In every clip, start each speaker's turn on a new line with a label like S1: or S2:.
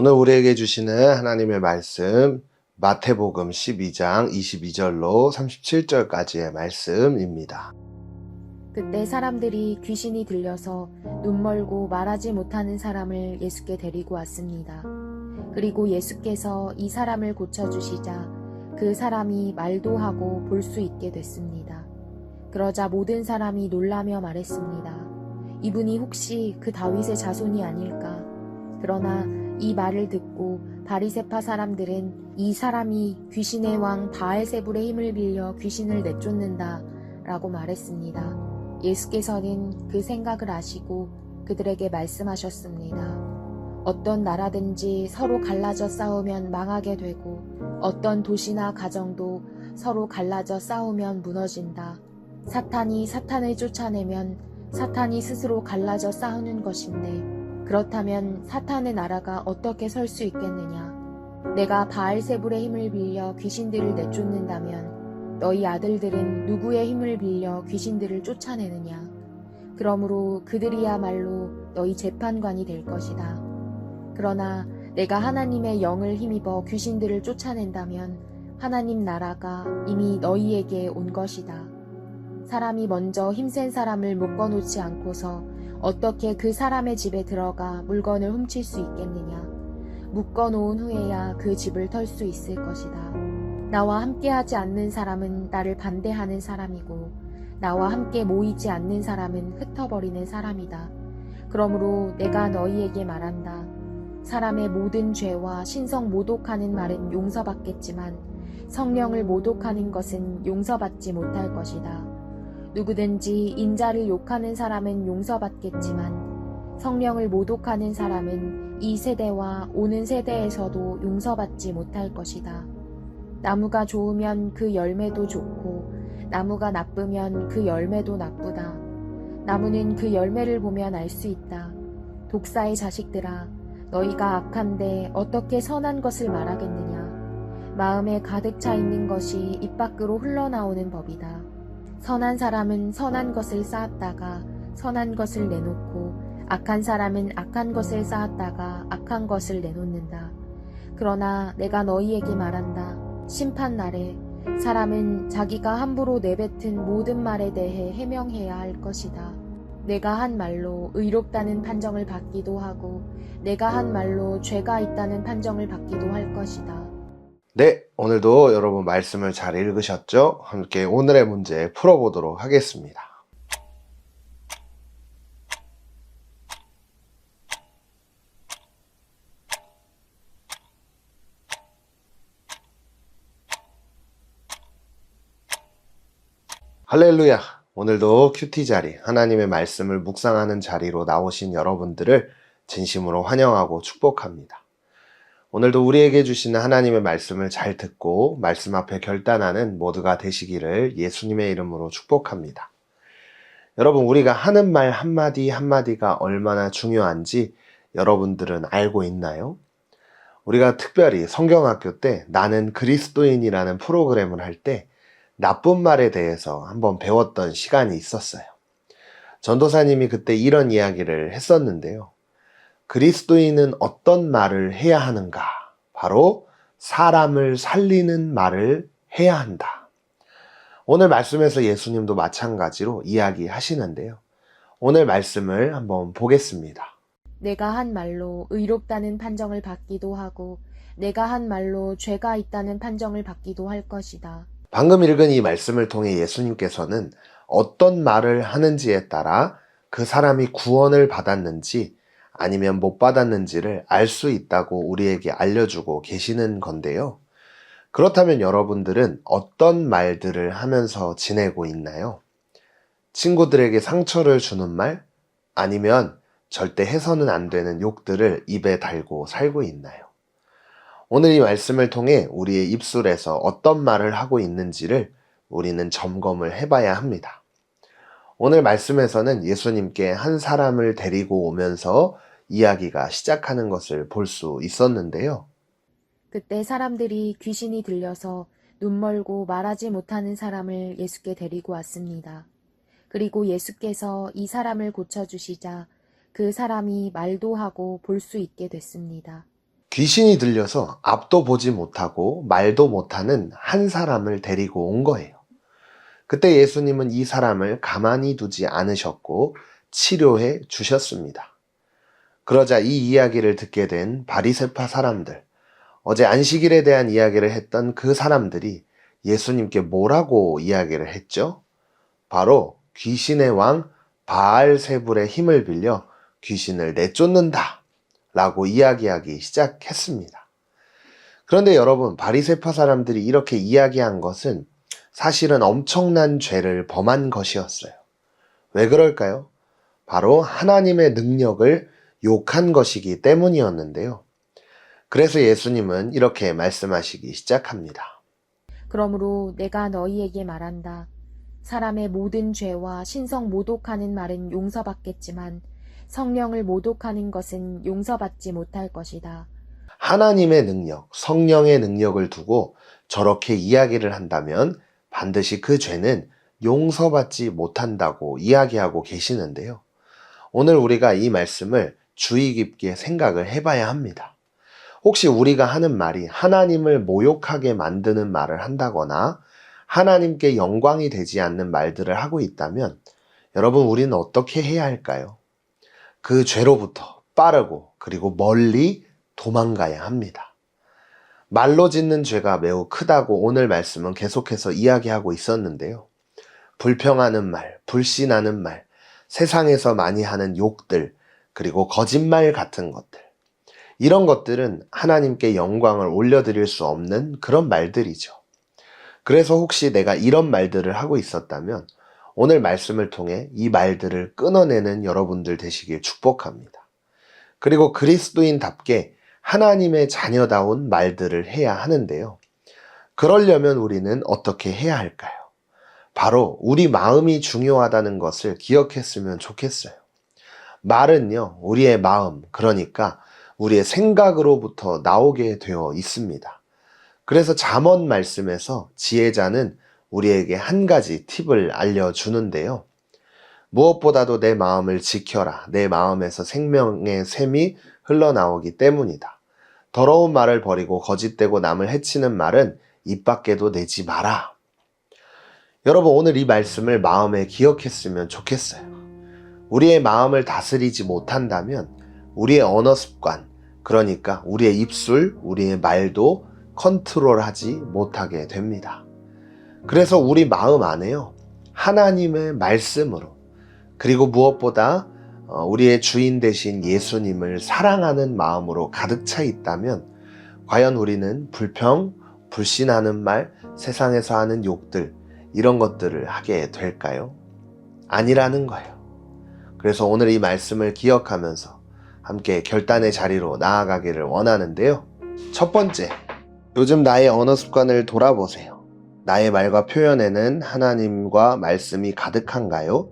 S1: 오늘 우리에게 주시는 하나님의 말씀 마태복음 12장 22절로 37절까지의 말씀입니다.
S2: 그때 사람들이 귀신이 들려서 눈 멀고 말하지 못하는 사람을 예수께 데리고 왔습니다. 그리고 예수께서 이 사람을 고쳐주시자 그 사람이 말도 하고 볼 수 있게 됐습니다. 그러자 모든 사람이 놀라며 말했습니다. 이분이 혹시 그 다윗의 자손이 아닐까? 그러나 이 말을 듣고 바리세파 사람들은 이 사람이 귀신의 왕 바알세불의 힘을 빌려 귀신을 내쫓는다 라고 말했습니다. 예수께서는 그 생각을 아시고 그들에게 말씀하셨습니다. 어떤 나라든지 서로 갈라져 싸우면 망하게 되고 어떤 도시나 가정도 서로 갈라져 싸우면 무너진다. 사탄이 사탄을 쫓아내면 사탄이 스스로 갈라져 싸우는 것인데 그렇다면 사탄의 나라가 어떻게 설 수 있겠느냐? 내가 바알세불의 힘을 빌려 귀신들을 내쫓는다면 너희 아들들은 누구의 힘을 빌려 귀신들을 쫓아내느냐? 그러므로 그들이야말로 너희 재판관이 될 것이다. 그러나 내가 하나님의 영을 힘입어 귀신들을 쫓아낸다면 하나님 나라가 이미 너희에게 온 것이다. 사람이 먼저 힘센 사람을 묶어놓지 않고서 어떻게 그 사람의 집에 들어가 물건을 훔칠 수 있겠느냐? 묶어 놓은 후에야 그 집을 털 수 있을 것이다. 나와 함께하지 않는 사람은 나를 반대하는 사람이고, 나와 함께 모이지 않는 사람은 흩어버리는 사람이다. 그러므로 내가 너희에게 말한다. 사람의 모든 죄와 신성 모독하는 말은 용서받겠지만, 성령을 모독하는 것은 용서받지 못할 것이다. 누구든지 인자를 욕하는 사람은 용서받겠지만 성령을 모독하는 사람은 이 세대와 오는 세대에서도 용서받지 못할 것이다. 나무가 좋으면 그 열매도 좋고 나무가 나쁘면 그 열매도 나쁘다. 나무는 그 열매를 보면 알 수 있다. 독사의 자식들아, 너희가 악한데 어떻게 선한 것을 말하겠느냐? 마음에 가득 차 있는 것이 입 밖으로 흘러나오는 법이다. 선한 사람은 선한 것을 쌓았다가 선한 것을 내놓고 악한 사람은 악한 것을 쌓았다가 악한 것을 내놓는다. 그러나 내가 너희에게 말한다. 심판 날에 사람은 자기가 함부로 내뱉은 모든 말에 대해 해명해야 할 것이다. 내가 한 말로 의롭다는 판정을 받기도 하고 내가 한 말로 죄가 있다는 판정을 받기도 할 것이다.
S1: 네, 오늘도 여러분 말씀을 잘 읽으셨죠? 함께 오늘의 문제 풀어보도록 하겠습니다. 할렐루야! 오늘도 큐티 자리, 하나님의 말씀을 묵상하는 자리로 나오신 여러분들을 진심으로 환영하고 축복합니다. 오늘도 우리에게 주시는 하나님의 말씀을 잘 듣고 말씀 앞에 결단하는 모두가 되시기를 예수님의 이름으로 축복합니다. 여러분, 우리가 하는 말 한마디 한마디가 얼마나 중요한지 여러분들은 알고 있나요? 우리가 특별히 성경학교 때 나는 그리스도인이라는 프로그램을 할 때 나쁜 말에 대해서 한번 배웠던 시간이 있었어요. 전도사님이 그때 이런 이야기를 했었는데요. 그리스도인은 어떤 말을 해야 하는가? 바로 사람을 살리는 말을 해야 한다. 오늘 말씀에서 예수님도 마찬가지로 이야기하시는데요. 오늘 말씀을 한번 보겠습니다.
S2: 내가 한 말로 의롭다는 판정을 받기도 하고 내가 한 말로 죄가 있다는 판정을 받기도 할 것이다.
S1: 방금 읽은 이 말씀을 통해 예수님께서는 어떤 말을 하는지에 따라 그 사람이 구원을 받았는지 아니면 못 받았는지를 알 수 있다고 우리에게 알려주고 계시는 건데요. 그렇다면 여러분들은 어떤 말들을 하면서 지내고 있나요? 친구들에게 상처를 주는 말? 아니면 절대 해서는 안 되는 욕들을 입에 달고 살고 있나요? 오늘 이 말씀을 통해 우리의 입술에서 어떤 말을 하고 있는지를 우리는 점검을 해봐야 합니다. 오늘 말씀에서는 예수님께 한 사람을 데리고 오면서 이야기가 시작하는 것을 볼 수 있었는데요.
S2: 그때 사람들이 귀신이 들려서 눈 멀고 말하지 못하는 사람을 예수께 데리고 왔습니다. 그리고 예수께서 이 사람을 고쳐주시자 그 사람이 말도 하고 볼 수 있게 됐습니다.
S1: 귀신이 들려서 앞도 보지 못하고 말도 못하는 한 사람을 데리고 온 거예요. 그때 예수님은 이 사람을 가만히 두지 않으셨고 치료해 주셨습니다. 그러자 이 이야기를 듣게 된 바리세파 사람들, 어제 안식일에 대한 이야기를 했던 그 사람들이 예수님께 뭐라고 이야기를 했죠? 바로 귀신의 왕 바알세불의 힘을 빌려 귀신을 내쫓는다 라고 이야기하기 시작했습니다. 그런데 여러분, 바리세파 사람들이 이렇게 이야기한 것은 사실은 엄청난 죄를 범한 것이었어요. 왜 그럴까요? 바로 하나님의 능력을 욕한 것이기 때문이었는데요. 그래서 예수님은 이렇게 말씀하시기 시작합니다.
S2: 그러므로 내가 너희에게 말한다. 사람의 모든 죄와 신성 모독하는 말은 용서받겠지만 성령을 모독하는 것은 용서받지 못할 것이다.
S1: 하나님의 능력, 성령의 능력을 두고 저렇게 이야기를 한다면 반드시 그 죄는 용서받지 못한다고 이야기하고 계시는데요. 오늘 우리가 이 말씀을 주의 깊게 생각을 해봐야 합니다. 혹시 우리가 하는 말이 하나님을 모욕하게 만드는 말을 한다거나 하나님께 영광이 되지 않는 말들을 하고 있다면 여러분 우리는 어떻게 해야 할까요? 그 죄로부터 빠르고 그리고 멀리 도망가야 합니다. 말로 짓는 죄가 매우 크다고 오늘 말씀은 계속해서 이야기하고 있었는데요. 불평하는 말, 불신하는 말, 세상에서 많이 하는 욕들, 그리고 거짓말 같은 것들. 이런 것들은 하나님께 영광을 올려드릴 수 없는 그런 말들이죠. 그래서 혹시 내가 이런 말들을 하고 있었다면 오늘 말씀을 통해 이 말들을 끊어내는 여러분들 되시길 축복합니다. 그리고 그리스도인답게 하나님의 자녀다운 말들을 해야 하는데요. 그러려면 우리는 어떻게 해야 할까요? 바로 우리 마음이 중요하다는 것을 기억했으면 좋겠어요. 말은요, 우리의 마음, 그러니까 우리의 생각으로부터 나오게 되어 있습니다. 그래서 잠언 말씀에서 지혜자는 우리에게 한 가지 팁을 알려주는데요. 무엇보다도 내 마음을 지켜라. 내 마음에서 생명의 샘이 흘러나오기 때문이다. 더러운 말을 버리고 거짓되고 남을 해치는 말은 입 밖에도 내지 마라. 여러분, 오늘 이 말씀을 마음에 기억했으면 좋겠어요. 우리의 마음을 다스리지 못한다면 우리의 언어 습관, 그러니까 우리의 입술, 우리의 말도 컨트롤하지 못하게 됩니다. 그래서 우리 마음 안에요. 하나님의 말씀으로 그리고 무엇보다 어, 우리의 주인 되신 예수님을 사랑하는 마음으로 가득 차 있다면 과연 우리는 불평, 불신하는 말, 세상에서 하는 욕들 이런 것들을 하게 될까요? 아니라는 거예요. 그래서 오늘 이 말씀을 기억하면서 함께 결단의 자리로 나아가기를 원하는데요. 첫 번째, 요즘 나의 언어 습관을 돌아보세요. 나의 말과 표현에는 하나님과 말씀이 가득한가요?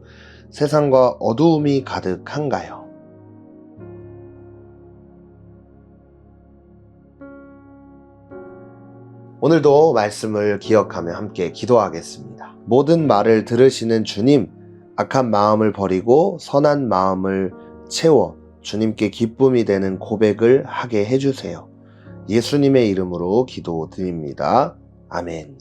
S1: 세상과 어두움이 가득한가요? 오늘도 말씀을 기억하며 함께 기도하겠습니다. 모든 말을 들으시는 주님, 악한 마음을 버리고 선한 마음을 채워 주님께 기쁨이 되는 고백을 하게 해주세요. 예수님의 이름으로 기도드립니다. 아멘.